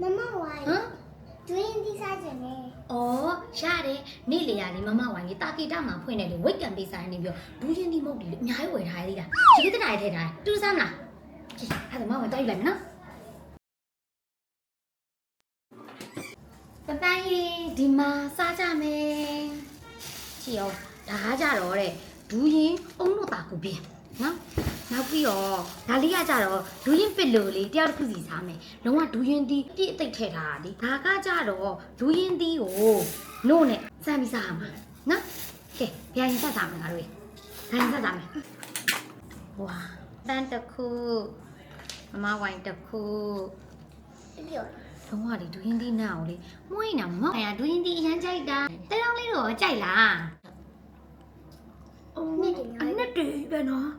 မမဝိုင်းဟမ်တွင်းသီးစားကြတယ်။အော်ရတယ်နေ့လေရလေးမမဝိုင်းလေးတာကီတာမှာဖွင့်တယ်လေဝိတ်ကံပေးဆိုင်နေပြီးတော့ဒူးချင်းဒီမုတ်ဒီလေအများကြီးဝယ်ထားရသေးတာ။ဒီကိတနာရေးထည့်ထားတယ်။တူစမ်းမလား။ကြည့်အဲ့ဒါမဝိုင်းတောက်ယူလိုက်မယ်နော်။ပပန်းကြီးဒီမှာစားကြမယ်။ကြည့်အောင်ဒါကကြတော့တဲ့ဒူးရင်အုံလို့တာကိုပြင်နော်။ နောက်ပြီးတော့ဒါလေးကကြတော့ဒူးရင်ပစ်လို့လေတယောက်တစ်ခုစီစားမယ်။လုံးဝဒူးရင်ဒီပြည့်အသိပ်ထည့်ထားတာလေ။ဒါကကြတော့ဒူးရင်ဒီကိုနို့နဲ့စမ်းပြီးစားရမှာနော်။ကဲဗျာရင်ဆက်စားမယ်ငါတို့ရေ။ဗျာရင်ဆက်စားမယ်။ဝါတန်တစ်ခုမမဝိုင်းတစ်ခုပြောလုံးဝလေဒူးရင်ဒီနာကိုလေမွေးနေမှာမဟုတ်။ဒူးရင်ဒီအရန်ကြိုက်တာ။တဲတောင်းလေးတော့ကြိုက်လား။အနှစ်တည်းအနှစ်တည်းပဲနော်အ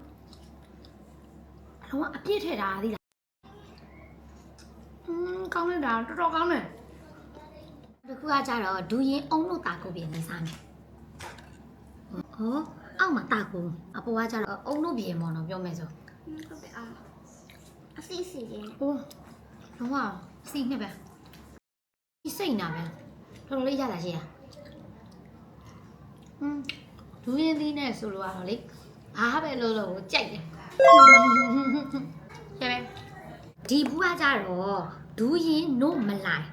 လုံးဝအပြည့်ထည့်တာသိလားอืมကောင်းလိုက်တာတော်တော်ကောင်းတယ်ဒီခုကကြတော့ဒူရင်အုံလို့တာကိုပြင်နေစားမယ်ဟောအောက်မှာတာကိုအပေါ်ကကြတော့အုံလို့ပြင်ပေါ့နော်ပြောမယ်ဆို ဟုတ်တယ်အောင်အစီအစီလေး ဟိုလုံးဝစီနှစ်ပဲဒီစိတ်နာပဲတော်တော်လေးရတာရှိရอืมဒူရင်သီးနဲ့ဆိုလိုရတော့လေ ဘာပဲလို့လို့ကိုကြိုက်တယ်ကျဲဒီဘူးကကြတော့ဒူးရင်နို့မလိုက်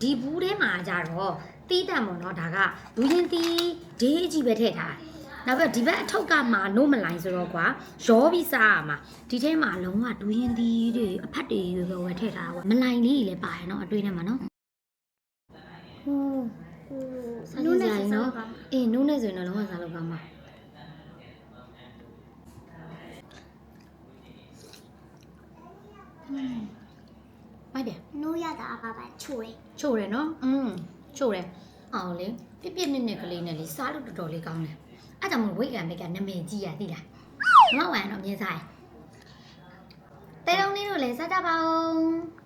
ဒီဘူးထဲမှာကြတော့တီးတံပေါ့နော်ဒါကဒူးရင်တီးဒေးကြီးပဲထည့်ထားတယ်နောက်ပြီးဒီဘက်အထုပ်ကမှနို့မလိုက်ဆိုတော့ကွာရောပြီးစားရမှာဒီထဲမှာလုံးဝဒူးရင်တီးတွေအဖတ်တွေပဲဝယ်ထည့်ထားတာကွာမလိုက်လေးကြီးလည်းပါတယ်နော်အတွေ့ထဲမှာနော်ဟိုးစားကြည့်ကြရင်နော်အေးနို့နဲ့ဆိုရင်တော့လုံးဝစားလို့ကောင်းပါ မိုက်တယ်နိုးရတာအပါပါချွေချို့တယ်နော်อืมချို့တယ်အောင်လေပြပြနစ်နစ်ကလေးနဲ့လေစားလို့တော်တော်လေးကောင်းတယ်အဲ့ကြောင့်မို့ဝိတ်ကံဘက်ကနာမည်ကြီးရသိလားမဟုတ်ဝမ်းတော့မြင်စားရတဲတုံးလေးတို့လည်းစားကြပါဦး